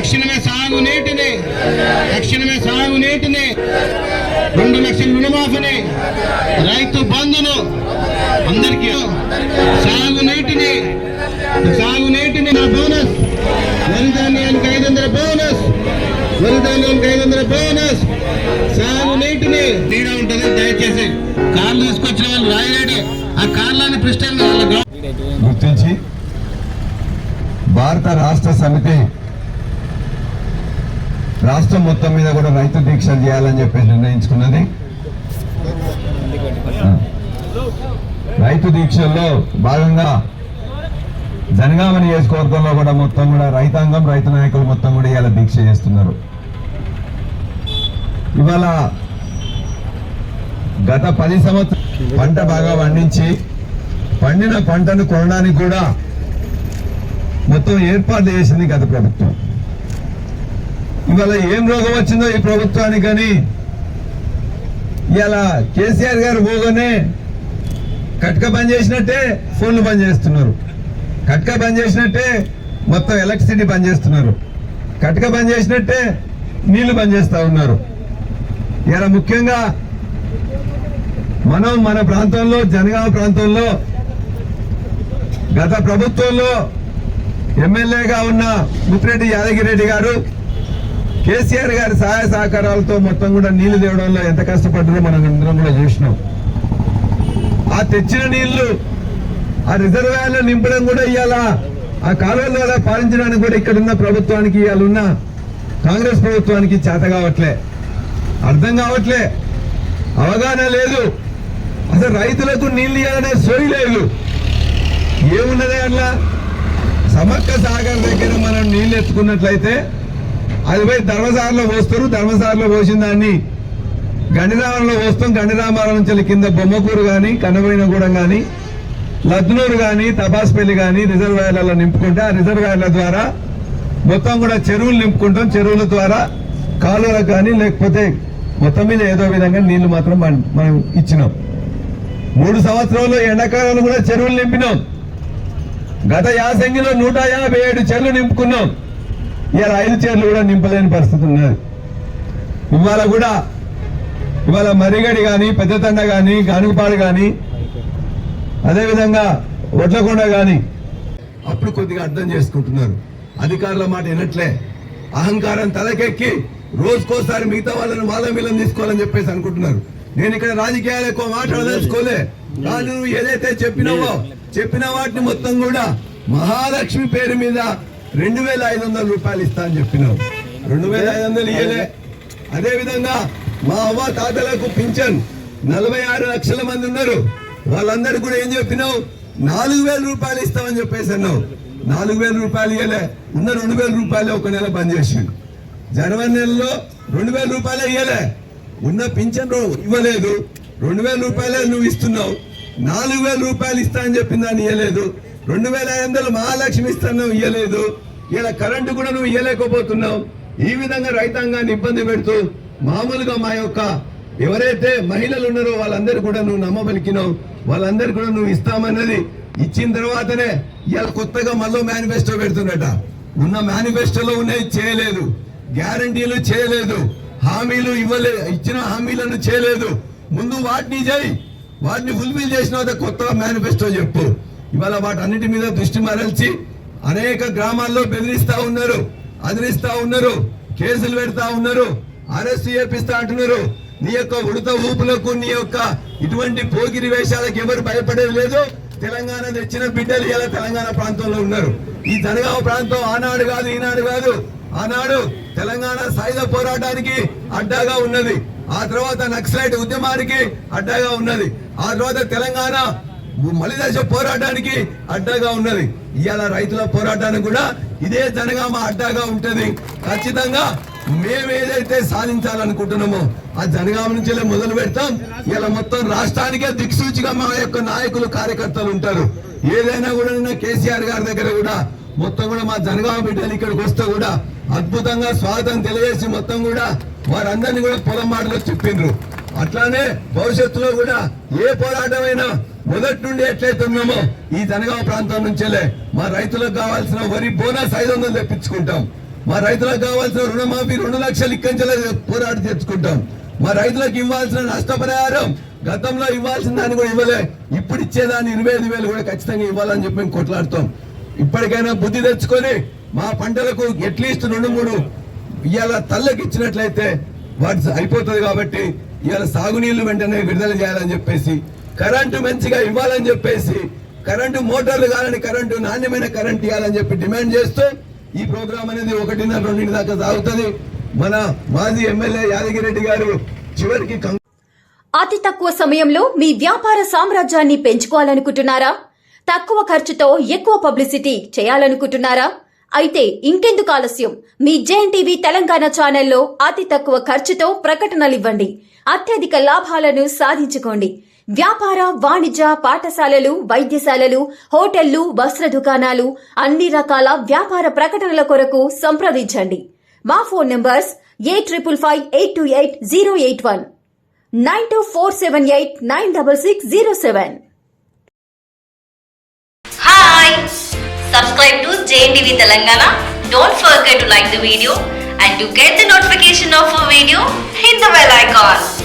తక్షణమే సాగు నీటినే తక్షణమే సాగు నీటినే రెండు లక్షల రుణమాఫీని. రైతు బంధును అందరికీ సాగు నీటిని సాగు నీటిని నా బోనస్. వరి ధాన్యానికి ఐదు వందల బోనస్. వరి ధాన్యానికి ఐదు వందల బోనస్. సాగు నీటిని నీడ ఉంటుంది దయచేసి కార్లు తీసుకొచ్చిన వాళ్ళు రాయలేడు. ఆ కార్లని ప్రిస్టల్ గుర్తించి భారత రాష్ట్ర సమితి రాష్ట్రం మొత్తం మీద కూడా రైతు దీక్షలు చేయాలని చెప్పి నిర్ణయించుకున్నది. రైతు దీక్షల్లో భాగంగా జనగామ నియోజకవర్గంలో కూడా మొత్తం కూడా రైతాంగం రైతు నాయకులు మొత్తం కూడా ఇవాళ దీక్ష చేస్తున్నారు. ఇవాళ గత పది సంవత్సరం పంట బాగా పండించి పండిన పంటను కొనడానికి కూడా మొత్తం ఏర్పాటు చేసింది గత ప్రభుత్వం. ఇవాళ ఏం రోగం వచ్చిందో ఈ ప్రభుత్వానికి అని ఇవాళ కేసీఆర్ గారు పోగానే కట్క బంద్ చేసినట్టే ఫోన్లు బంద్ చేస్తున్నారు. కట్క బంద్ చేసినట్టే మొత్తం ఎలక్ట్రిసిటీ బంద్ చేస్తున్నారు. కట్క బంద్ చేసినట్టే నీళ్ళు బంద్ చేస్తూ ఉన్నారు. ఇలా ముఖ్యంగా మనం మన ప్రాంతంలో జనగామ ప్రాంతంలో గత ప్రభుత్వంలో ఎమ్మెల్యేగా ఉన్న ముత్తిరెడ్డి యాదగిరెడ్డి గారు కేసీఆర్ గారి సహాయ సహకారాలతో మొత్తం కూడా నీళ్ళు తేవడంలో ఎంత కష్టపడ్డారో మనం అందరం కూడా చూసినాం. ఆ తెచ్చిన నీళ్ళు ఆ రిజర్వాయర్లు నింపడం కూడా ఇవాళ ఆ కాలువల పాలించడానికి కూడా ఇక్కడ ఉన్న ప్రభుత్వానికి ఇవాళ ఉన్న కాంగ్రెస్ ప్రభుత్వానికి చేత కావట్లే. అర్థం కావట్లే. అవగాహన లేదు. అసలు రైతులకు నీళ్ళు ఇవ్వాలనే సోయి లేదు. ఏమున్నదే అట్లా? సమక్క సాగర్ దగ్గర మనం నీళ్ళు ఎత్తుకున్నట్లయితే అది పోయి ధర్మసారలో పోస్తారు. ధర్మసారలో పోసిన దాన్ని గండిరామంలో పోస్తాం. గండిరామాల నుంచి కింద బొమ్మకూరు కానీ కనబోయినగూడెం కానీ లద్నూరు కానీ తపాస్పల్లి కానీ రిజర్వాయర్లలో నింపుకుంటే ఆ రిజర్వాయర్ల ద్వారా మొత్తం కూడా చెరువులు నింపుకుంటాం. చెరువుల ద్వారా కాలువలకు కానీ లేకపోతే మొత్తం మీద ఏదో విధంగా నీళ్ళు మాత్రం మనం ఇచ్చినాం. మూడు సంవత్సరాల్లో ఎండాకాలంలో కూడా చెరువులు నింపినాం. గత యాసంగిలో నూట యాభై ఏడు చెరువులు నింపుకున్నాం. ఇవాళ ఐదు చీరలు కూడా నింపలేని పరిస్థితి ఉన్నది. ఇవాళ కూడా ఇవాళ మరిగడి కానీ పెద్దతండ కానీ గానుగపాడు కానీ అదేవిధంగా ఒడ్లకొండ కానీ అప్పుడు కొద్దిగా అర్థం చేసుకుంటున్నారు. అధికారుల మాట వినట్లే. అహంకారం తలకెక్కి రోజుకోసారి మిగతా వాళ్ళని వాళ్ళ వీళ్ళని తీసుకోవాలని చెప్పేసి అనుకుంటున్నారు. నేను ఇక్కడ రాజకీయాలు ఎక్కువ మాట్లాడదలుచుకోలే. కానీ నువ్వు ఏదైతే చెప్పినావో చెప్పిన వాటిని మొత్తం కూడా మహాలక్ష్మి పేరు మీద రెండు వేల ఐదు వందల రూపాయలు ఇస్తా అని చెప్పినావు రెండు వేల ఐదు వందలు ఇయ్యలే. అదే విధంగా మా అవ్వ తాతలకు పింఛన్. నలభై ఆరు లక్షల మంది ఉన్నారు. వాళ్ళందరూ కూడా ఏం చెప్పినావు? నాలుగు వేల రూపాయలు ఇస్తామని చెప్పేసి అన్నావు. నాలుగు వేల రూపాయలు ఇవ్వలే ఉన్న రెండు వేల రూపాయలు ఒక నెల బంద్ చేసిండు. జనవరి నెలలో రెండు వేల రూపాయలు ఇవ్వలే ఉన్న పింఛన్ ఇవ్వలేదు. రెండు వేల రూపాయలే నువ్వు ఇస్తున్నావు. నాలుగు వేల రూపాయలు ఇస్తా అని చెప్పిన దాన్ని ఇవ్వలేదు రెండు వేల ఐదు వందలు మహాలక్ష్మి ఇస్తాను ఇవ్వలేదు ఇలా కరెంటు కూడా నువ్వు ఇయ్యలేకపోతున్నావు. ఈ విధంగా రైతాంగాన్ని ఇబ్బంది పెడుతూ మామూలుగా మా యొక్క ఎవరైతే మహిళలు ఉన్నారో వాళ్ళందరూ కూడా నువ్వు నమ్మబలికినావు. వాళ్ళందరూ కూడా నువ్వు ఇస్తామన్నది ఇచ్చిన తర్వాతనే ఇవాళ కొత్తగా మళ్ళీ మేనిఫెస్టో పెడుతున్నట ఉన్న మేనిఫెస్టోలో ఉన్నది చేయలేదు. గ్యారంటీలు చేయలేదు. హామీలు ఇవ్వలే ఇచ్చిన హామీలను చేయలేదు. ముందు వాటిని చేయి. వాటిని ఫుల్ఫిల్ చేసిన తర్వాత కొత్తగా మేనిఫెస్టో చెప్పు. ఇవాళ వాటన్నిటి మీద దృష్టి మరల్చి అనేక గ్రామాల్లో బెదిరిస్తా ఉన్నారు అదిరిస్తా ఉన్నారు కేసులు పెడతా ఉన్నారు అరెస్ట్ చేపిస్తా అంటున్నారు. నీ యొక్క ఉడత ఊపులకు నీ యొక్క ఇటువంటి పోగిరి వేషాలకు ఎవరు భయపడేది లేదు. తెలంగాణ తెచ్చిన బిడ్డలు ఇలా తెలంగాణ ప్రాంతంలో ఉన్నారు. ఈ జనగామ ప్రాంతం ఆనాడు కాదు ఈనాడు కాదు. ఆనాడు తెలంగాణ సాయుధ పోరాటానికి అడ్డాగా ఉన్నది. ఆ తర్వాత నక్సలైట్ ఉద్యమానికి అడ్డాగా ఉన్నది. ఆ తర్వాత తెలంగాణ మలిదశ పోరాటానికి అడ్డాగా ఉన్నది. ఇవాళ రైతుల పోరాటానికి కూడా ఇదే జనగామ అడ్డాగా ఉంటది. ఖచ్చితంగా మేము ఏదైతే సాధించాలనుకుంటున్నామో ఆ జనగామ నుంచి మొదలు పెడతాం. ఇలా మొత్తం రాష్ట్రానికే దిక్సూచిగా మా యొక్క నాయకులు కార్యకర్తలు ఉంటారు. ఏదైనా కూడా నిన్న కేసీఆర్ గారి దగ్గర కూడా మొత్తం కూడా మా జనగామ బిడ్డలు ఇక్కడికి వస్తే కూడా అద్భుతంగా స్వాగతం తెలియజేసి మొత్తం కూడా వారందరినీ కూడా పొలం మాటలో చెప్పిండ్రు. అట్లానే భవిష్యత్తులో కూడా ఏ పోరాటమైనా మొదటి నుండి ఎట్లయితే ఉన్నామో ఈ జనగామ ప్రాంతం నుంచేలే మా రైతులకు కావాల్సిన వరి బోనస్ ఐదు వందలు తెప్పించుకుంటాం. మా రైతులకు కావాల్సిన రుణమాఫీ రెండు లక్షలు ఇక్కంచెల పోరాడి తెచ్చుకుంటాం మా రైతులకు ఇవ్వాల్సిన నష్టపరిహారం గతంలో ఇవ్వాల్సిన దాన్ని కూడా ఇవ్వలే. ఇప్పుడు ఇచ్చేదాన్ని ఇరవై ఐదు వేలు కూడా ఖచ్చితంగా ఇవ్వాలని చెప్పి మేము కొట్లాడుతాం. ఇప్పటికైనా బుద్ధి తెచ్చుకొని మా పంటలకు అట్లీస్ట్ రెండు మూడు ఇవాళ తల్లకి ఇచ్చినట్లయితే వాటి అయిపోతుంది కాబట్టి ఇవాళ సాగునీళ్ళు వెంటనే విడుదల చేయాలని చెప్పేసి కరెంటు మంచిగా ఇవ్వాలని చెప్పేసి కరెంటు మోటార్లు కావాలని కరెంటు నాణ్యమైన కరెంట్ ఇవ్వాలని చెప్పి డిమాండ్ చేస్తూ ఈ ప్రోగ్రాం అనేది ఒకటిన్నర రెండింటి దాకా సాగుతుంది. మన మాజీ ఎమ్మెల్యే యాదగిరెడ్డి గారు చివరికి అతి తక్కువ సమయంలో మీ వ్యాపార సామ్రాజ్యాన్ని పెంచుకోవాలనుకుంటున్నారా? తక్కువ ఖర్చుతో ఎక్కువ పబ్లిసిటీ చేయాలనుకుంటున్నారా? అయితే ఇంకెందుకు ఆలస్యం? మీ జేఎన్ టీవీ తెలంగాణ ఛానల్లో అతి తక్కువ ఖర్చుతో ప్రకటనలివ్వండి అత్యధిక లాభాలను సాధించుకోండి. వ్యాపార వాణిజ్య పాఠశాలలు వైద్యశాలలు హోటళ్ళు వస్త్ర దుకాణాలు అన్ని రకాల వ్యాపార ప్రకటనల కొరకు సంప్రదించండి. మా phone numbers eight triple five eight two eight zero eight one. Nine two four seven eight nine double six zero seven. Hi subscribe to JNTV Telangana don't forget to like the video and to get the notification of a video, hit the bell icon.